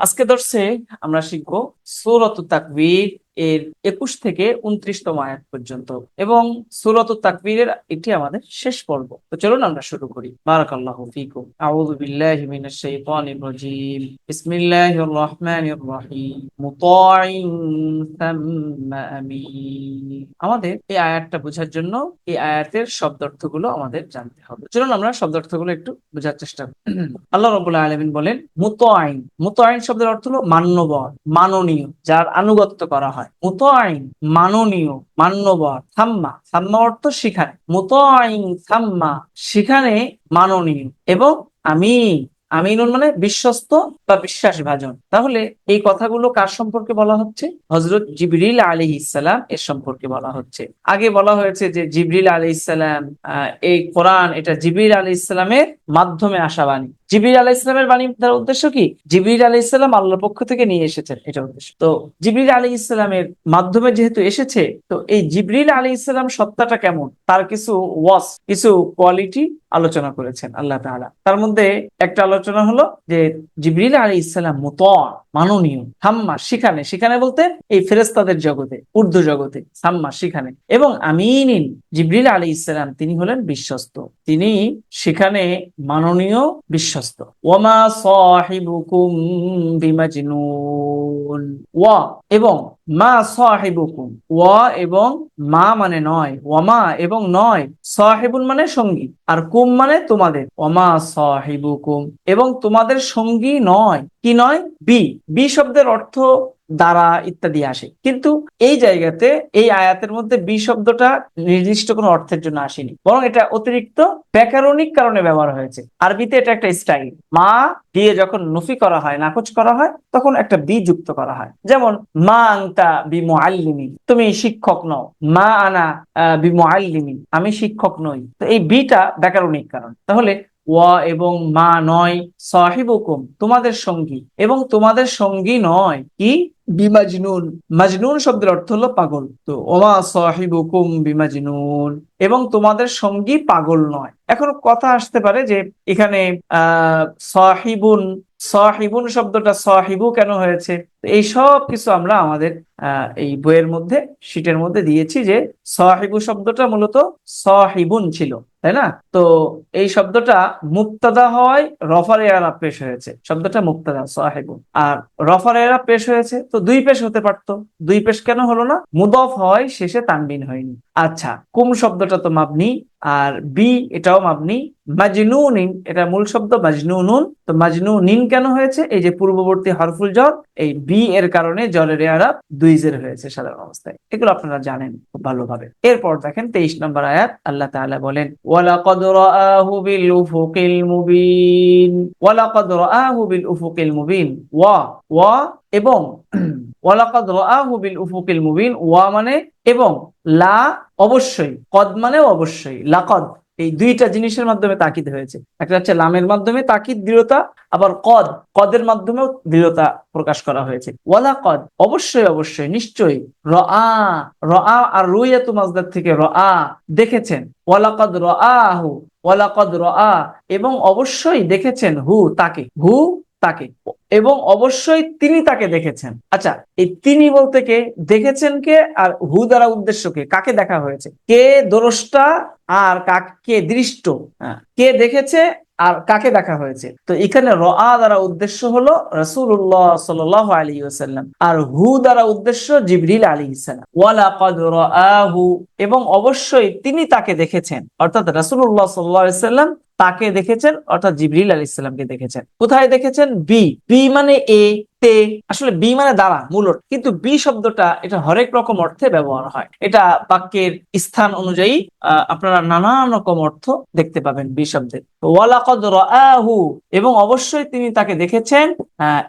আজকে দর্শে আমরা শিখব সৌরত তাকবীর এর একুশ থেকে উনত্রিশতম আয়াত পর্যন্ত। এবং সূরাত তাকবীরের এটি আমাদের শেষ পর্ব। তো চলুন আমরা শুরু করি। ফিকুম। আউযু বিল্লাহি মিনাশ শাইতানির রাজীম। বিসমিল্লাহির রহমানির রহিম সাম্মা আমিন। আমাদের এই আয়াতটা বোঝার জন্য এই আয়াতের শব্দার্থগুলো আমাদের জানতে হবে। চলুন আমরা শব্দার্থগুলো একটু বোঝার চেষ্টা করি। আল্লাহ রবুল্লাহ আলমিন বলেন, মুতাইন। মুতাইন শব্দের অর্থ হলো মান্যবর, মাননীয়, যার আনুগত্য করা হয়। মুতাইন মাননীয়, মান্যবর থাম্মা থাম্মা অর্থ সেখানে মুতাইন থাম্মা সেখানে মাননীয় এবং আমি আমিনুন মানে বিশ্বস্ত বা বিশ্বাস ভাজন তাহলে এই কথাগুলো কার সম্পর্কে বলা হচ্ছে? হজরত জিবরিল আলী ইসালাম এর সম্পর্কে বলা হচ্ছে। আগে বলা হয়েছে যে জিবরিল আলী ইসালাম এই কোরআন এটা জিবরিল আলী ইসলামের মাধ্যমে আসা বাণী জিবরিল আলাহ ইসলামের বাণী তার উদ্দেশ্য কি? জিবরিল আলাহ ইসলাম আল্লাহর পক্ষ থেকে নিয়ে এসেছেন এটা উদ্দেশ্য। তো জিবরিল আলী ইসলামের মাধ্যমে যেহেতু এসেছে, তো এই জিবরিল আলী ইসলাম সত্তাটা কেমন? তার কিছু ওয়াস, কিছু কোয়ালিটি আলোচনা করেছেন আল্লাহ তাআলা। তার মধ্যে একটা আলোচনা হলো যে জিবরিল আলী ইসলাম মুত মাননীয় হাম্মা সেখানে সেখানে বলতে এই ফেরেস্তাদের জগতে, উর্দু জগতে হাম্মা সেখানে এবং আমিনিন জিবরিল আলী ইসলাম তিনি হলেন বিশ্বস্ত। তিনি সেখানে মাননীয়, বিশ্বস্ত। ওয়ামা সাহিবুকুম বিমাজনুন। ওয়া এবং মা সাহিবুকুম। ওয়া এবং মা মানে নয়। ওয়ামা এবং নয়। সাহিবুন মানে সঙ্গী। আর কুম মানে তোমাদের। ওয়ামা সাহিবুকুম। এবং তোমাদের সঙ্গী নয়। কি নয়? বি। বি শব্দের অর্থ দ্বারা ইত্যাদি আসে। কিন্তু এই জায়গাতে, এই আয়াতের মধ্যে বি শব্দটা নির্দিষ্ট কোনো অর্থের জন্য আসেনি। বরং এটা অতিরিক্ত ব্যাকরণিক কারণে ব্যবহার হয়েছে। আরবিতে এটা একটা স্টাইল। মা দিয়ে যখন নফি করা হয়, নাকচ করা হয়, তখন একটা বি যুক্ত করা হয়। যেমন, মা আংতা বি মুআল্লিমি তুমি শিক্ষক নও। মা আনা বি মুআল্লিমি আমি শিক্ষক নই। তো এই বিটা ব্যাকরণিক কারণ। তাহলে ওয়া এবং মা নয়, সাহিবুকুম, তোমাদের সঙ্গী। এবং তোমাদের সঙ্গী নয় কি? বিমাজনুন। মাজনুন শব্দের অর্থ হলো পাগল। তো ওমা সাহিবুকুম বিমাজনুন। এবং তোমাদের সঙ্গী পাগল নয়। এখন কথা আসতে পারে যে এখানে আহ সাহিবুন সাহিবুন শব্দটা সাহিবু কেন হয়েছে? এই সব কিছু আমরা আমাদের এই বইয়ের মধ্যে শীটের মধ্যে দিয়েছি যে সাহিবু শব্দটা মূলত সাহিবুন ছিল, তাই না? তো এই শব্দটা মুক্তাদা হয় রফার এরা পেশ হয়েছে। শব্দটা মুক্তাদা, সাহেবুন। আর রফার এরা পেশ হয়েছে, তো দুই পেশ হতে পারতো। দুই পেশ কেন হলো না? মুদফ হয়, শেষে তানবিন হয়নি। আচ্ছা কুম শব্দটা তো মাবনি, আর বি এটাও মাবনি। মাজনুনিন, এটা মূল শব্দ, মাজনুনুন। তো মাজনুনিন কেন হয়েছে? এই যে পূর্ববর্তী হরফুল জ্বর এই বি এর কারণে জলের আরাব দুই জের হয়েছে সাধারণ অবস্থায়। এগুলো আপনারা জানেন খুব ভালোভাবে। এরপর দেখেন তেইশ নম্বর আয়াত, আল্লাহ তাআলা বলেন, ওয়ালাকাদ রাআহু বিল উফুকিল মুবিন। ওয়ালাকাদ রাআহু বিল উফুকিল মুবিন। ওয়া ওয়া এবং ওয়ালাকাদ রাআহু বিল উফুকিল মুবিন। ওয়া মানে এবং, লা অবশ্যই, কদ মানে অবশ্যই, লাকদ। এই দুইটা জিনিসের মাধ্যমে তাকিদ হয়েছে। একটা হচ্ছে লামের মাধ্যমে তাকিদ, দৃঢ়তা, আবার কদ। কদের মাধ্যমেও দৃঢ়তা প্রকাশ করা হয়েছে। ওয়ালা কদ? অবশ্যই অবশ্যই, নিশ্চয়ই। র আ র আ আর রুইয়াতু মাজদার থেকে র আ দেখেছেন। ওয়ালা কদ র আহু ওয়ালাকদ র আ এবং অবশ্যই দেখেছেন হু, তাকে। হু, তাকে। এবং অবশ্যই তিনি তাকে দেখেছেন। আচ্ছা এই তিনি বলতে কে? দেখেছেন কে? আর হু দ্বারা উদ্দেশ্য কে? কাকে দেখা হয়েছে? কে দ্রষ্টা আর কাকে দৃষ্ট? কে দেখেছে আর কাকে দেখা হয়েছে? তো এখানে র দ্বারা উদ্দেশ্য হলো রসুল্লাহ সাল আলী ওসাল্লাম আর হু দ্বারা উদ্দেশ্য জিবরিল আলী ইসালাম ওয়ালাকাদ এবং অবশ্যই তিনি তাকে দেখেছেন। অর্থাৎ রসুল্লাহ সাল্লাম তাকে দেখেছেন, অর্থাৎ জিবরিল আলী ইসলামকে দেখেছেন। কোথায় দেখেছেন? বি। বি মানে এ, তে, আসলে বি মানে দ্বারা মূলত কিন্তু বি শব্দটা, এটা হরেক রকম অর্থে ব্যবহার হয়। এটা বাক্যের স্থান অনুযায়ী আপনারা নানান রকম অর্থ দেখতে পাবেন বি শব্দের ওয়ালাকদ রাহু এবং অবশ্যই তিনি তাকে দেখেছেন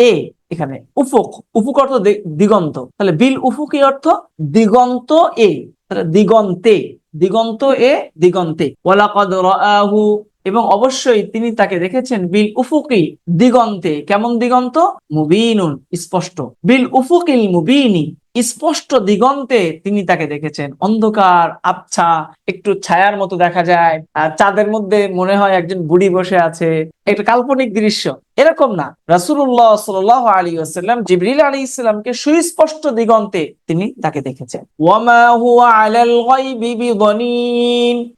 এ, এখানে, উফুক। উফুক অর্থ দিগন্ত। তাহলে বিল উফুকি অর্থ? দিগন্ত এ। দিগন্তে। দিগন্ত এ, দিগন্তে। ওয়ালাকদ রাহু এবং অবশ্যই তিনি তাকে দেখেছেন বিল উফুকি দিগন্তে। কেমন দিগন্ত? মুবিনুন, স্পষ্ট। বিল উফুকিল মুবিনি, স্পষ্ট দিগন্তে তিনি তাকে দেখেছেন। অন্ধকার, আবছা, একটু ছায়ার মতো দেখা যায়। আর চাঁদের মধ্যে মনে হয় একজন বুড়ি বসে আছে। একটা কাল্পনিক দৃশ্য। এরকম না। রাসূলুল্লাহ সাল্লাল্লাহু আলাইহি ওয়াসাল্লাম, জিবরিল আলাইহিস সালামকে সুস্পষ্ট দিগন্তে তিনি তাকে দেখেছেন। ওয়ামা হুয়া আলাল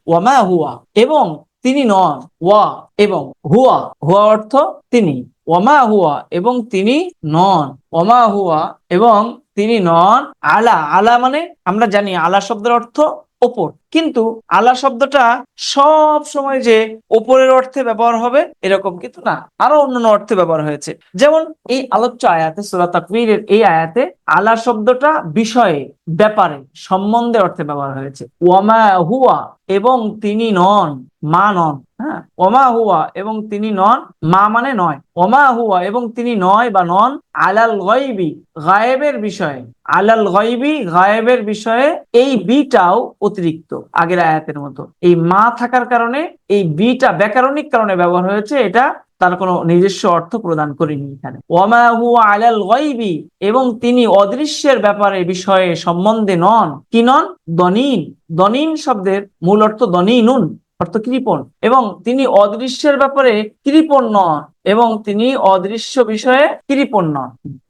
ওয়ামা হুয়া। এবং তিনি নন। ওয়া এবং হুয়া। হুয়া অর্থ তিনি। ওমা হুয়া এবং তিনি নন। ওমা হুয়া এবং তিনি নন। আলা। আলা মানে আমরা জানি আলা শব্দের অর্থ ওপর। কিন্তু আলা শব্দটা সব সময় যে ওপরের অর্থে ব্যবহার হবে, এরকম কিন্তু না। আরও অন্যান্য অর্থে ব্যবহার হয়েছে। যেমন এই আলোচ্য আয়াতে, সুরা এই আয়াতে আলা শব্দটা বিষয়ে, ব্যাপারে, সম্বন্ধে অর্থে ব্যবহার হয়েছে। ওয়ামা হুয়া এবং তিনি নন, মা নন হ্যাঁ? ওমা হুয়া এবং তিনি নন, মা মানে নয়। ওমা হুয়া এবং তিনি নয় বা নন, আলাল গায়বি, গায়েবের বিষয়ে। আলাল গায়বি, গায়েবের বিষয়ে এই বিটাও অতিরিক্ত। আগের আয়াতের মতো। এই মা থাকার কারণে, এই বিটা ব্যাকরণিক কারণে ব্যবহার হয়েছে, এটা তার কোনো নিজস্ব অর্থ প্রদান করেনি এখানে। এবং তিনি অদৃশ্যের ব্যাপারে বিষয়ে সম্বন্ধে নন। কি নন? দনিন। দনিন শব্দের মূল অর্থ দনিনুন, অর্থ কৃপণ। এবং তিনি অদৃশ্যের ব্যাপারে কৃপণ নন। এবং তিনি অদৃশ্য বিষয়ে কৃপণ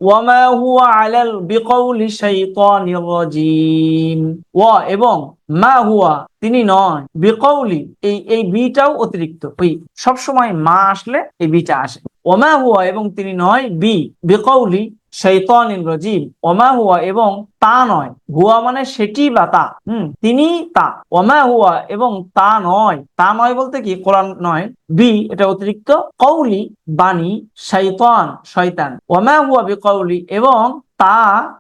ওয়ামা হুয়া আলাল বিকৌলি শাইতানির রাজিম। ওয়া এবং মা হুয়া তিনি নয়। বিকৌলি এই এই বিটাও অতিরিক্ত। ওই সবসময় মা আসলে এই বিটা আসে। ওমা হুয়া এবং তিনি নয় বি। বিকৌলি শৈতানিন রজিম ওমা হুয়া এবং তা নয়। হুয়া মানে সেটি বা তা। হম, তিনি তা। ওমা হুয়া এবং তা নয়। তা নয় বলতে কি? কোরআন নয়। বি, এটা অতিরিক্ত। কৌলি বাণী, শৈতান, শয়তান। ওমা হুয়া বিকৌলি এবং তা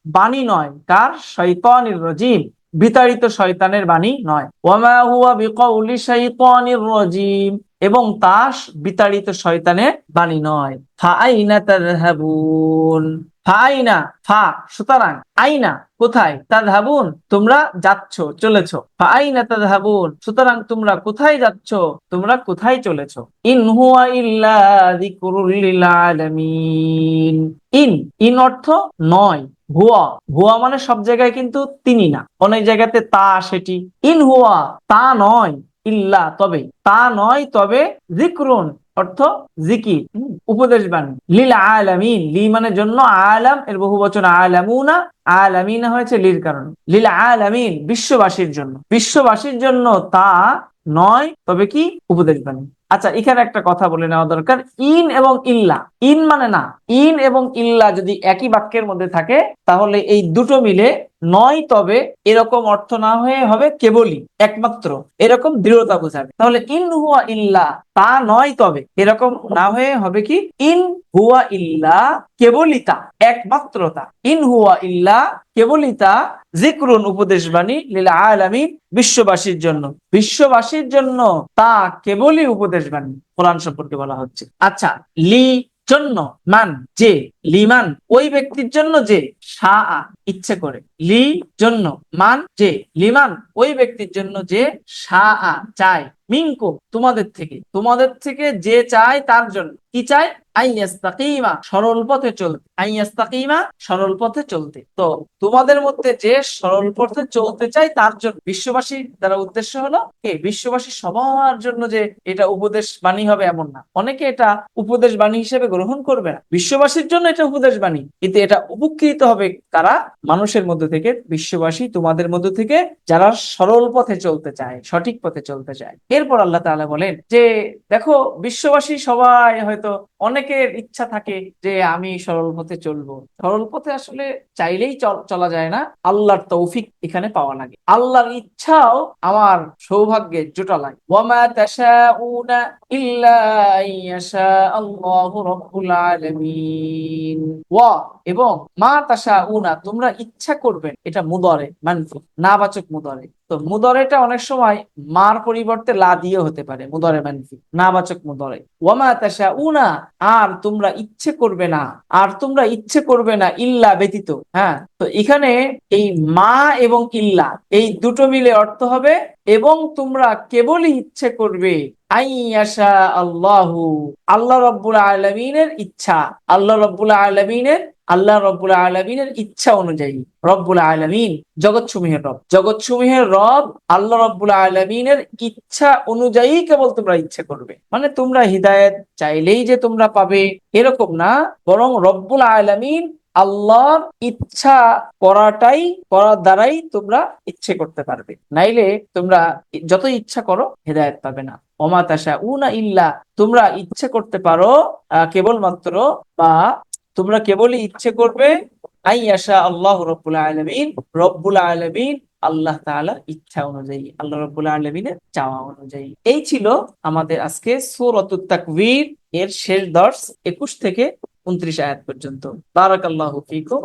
বাণী নয়, কার? শৈতানির রজিম বিতাড়িত শয়তানের বাণী নয়। ওমা হুয়া বিকৌলি শৈতানির রজিম এবং তা বিতাড়িত শয়তানের বাণী নয়। ফা আইনা তাযহাবুন? ফা আইনা ফা, সুতরাং আইনা, কোথায়? তাযহাবুন তোমরা যাচ্ছ, চলেছ। ফা আইনা তাযহাবুন সুতরাং তোমরা কোথায় যাচ্ছ? তোমরা কোথায় চলেছ? ইন হুয়া ইল্লা যিকরুল আলামিন। ইন ইন অর্থ নয় হুয়া হুয়া মানে সব জায়গায় কিন্তু তিনি না। অনেক জায়গাতে তা সেটি। ইন হুয়া, তা নয়, ইল্লা, তবে। তা নয়, তবে জিক্রুন অর্থ জিকি উপদেশ বাণী। লিল আলামিন, লি মানে জন্য আলাম, এর বহু বচন আলামুনা, আলামিনা হয়েছে লির কারণে। লিল আলামিন, বিশ্ববাসীর জন্য। বিশ্ববাসীর জন্য তা নয়, তবে কি? উপদেশ বাণী। আচ্ছা এখানে একটা কথা বলে নেওয়া দরকার। ইন এবং ইল্লা। ইন মানে না। ইন এবং ইল্লা যদি একই বাক্যের মধ্যে থাকে, তাহলে এই দুটো মিলে নয় তবে এরকম অর্থ না হয়ে হবে কেবলই, একমাত্র। এরকম দৃঢ়তা বোঝাবে। তাহলে ইন হুয়া ইল্লা, তা নয় তবে। এরকম না হয়ে হবে কি? ইন হুয়া ইল্লা, কেবলই তা, একমাত্র তা। ইন হুয়া ইল্লা, কেবলই তা, জিক্রুন উপদেশ বাণী লীলা আলামিন বিশ্ববাসীর জন্য। বিশ্ববাসীর জন্য তা কেবলই উপদেশ বাণী কোরআন সম্পর্কে বলা হচ্ছে। আচ্ছা লি জন্য মান যে লিমান ওই ব্যক্তির জন্য যে সা ইচ্ছে করে। লি জন্য মান যে লিমান ওই ব্যক্তির জন্য যে সা চায়। মিঙ্কো তোমাদের থেকে। তোমাদের থেকে যে চায়, তার জন্য। কি চায়? আইয়াস্তাকিমা সরল পথে চলতে আইয়াস্তাকিমা সরল পথে চলতে। তো তোমাদের মধ্যে যে সরল পথে চলতে চায়, তার জন্য বিশ্ববাসী দ্বারা উদ্দেশ্য হলো কে? বিশ্ববাসী সবার জন্য যে এটা উপদেশ বাণী হবে এমন না। অনেকে এটা উপদেশ বাণী হিসেবে গ্রহণ করবে না। বিশ্ববাসীর জন্য এটা উপদেশ বাণী। কিন্তু এটা উপকৃত হবে তারা মানুষের মধ্যে থেকে, বিশ্ববাসী তোমাদের মধ্যে থেকে যারা সরল পথে চলতে চায়, সঠিক পথে চলতে চায়। এরপর আল্লাহ তাআলা বলেন যে, দেখো, বিশ্ববাসী সবাই হয়তো অনেকের ইচ্ছা থাকে যে আমি সরল পথে চলবো। সরল পথে আসলে চাইলেই চলা যায় না। আল্লাহর তৌফিক এখানে পাওয়া লাগে। আল্লাহর ইচ্ছাও আমার সৌভাগ্যে জোটা লাগে এবং মা তাশাউনা, তোমরা ইচ্ছা করবেন এটা মুদরে মানফি নাবাচক মুদরে। তো মুদরেটা অনেক সময় মার পরিবর্তে লা দিয়ে হতে পারে, মুদরে মানফি, নাবাচক মুদরে। ওয়ামা তাশাউনা, আর তোমরা ইচ্ছে করবে না, আর তোমরা ইচ্ছে করবে না ইল্লা ব্যতীত হ্যাঁ? তো এখানে এই মা এবং ইল্লা, এই দুটো মিলে অর্থ হবে, এবং তোমরা কেবলই ইচ্ছে করবে আল্লাহু, আল্লাহ রব্বুল আলমিনের ইচ্ছা, আল্লাহ রব্বুল আলমিনের আল্লাহ রব্বুল আলমিনের ইচ্ছা অনুযায়ী, রব্বুল আলমিন জগৎসমূহের রব। জগৎসমূহের রব আল্লাহ রব্বুল আলমিনের ইচ্ছা অনুযায়ী কেবল তোমরা ইচ্ছা করবে। মানে তোমরা হৃদায়ত চাইলেই যে তোমরা পাবে, এরকম না। বরং রব্বুল আলমিন আল্লাহর ইচ্ছা করাটাই, করার দ্বারাই তোমরা ইচ্ছে করতে পারবে। নাইলে তোমরা যত ইচ্ছা করো, হেদায়ত পাবে না। অমাতাসা উনা ইল্লা, তোমরা ইচ্ছে করতে পারো কেবলমাত্র বা তোমরা কেবলই ইচ্ছে করবে আইয়াশা আল্লাহ রব্বুল আলমিন রব্বুল আলমিন আল্লাহ তালা ইচ্ছা অনুযায়ী, আল্লাহ রব্বুল আলমিনের চাওয়া অনুযায়ী। এই ছিল আমাদের আজকে সূরাতুত তাকবীর এর শেষ দর্শ একুশ থেকে উনত্রিশ আয়াত পর্যন্ত। বারাক আল্লাহ ফিকুম।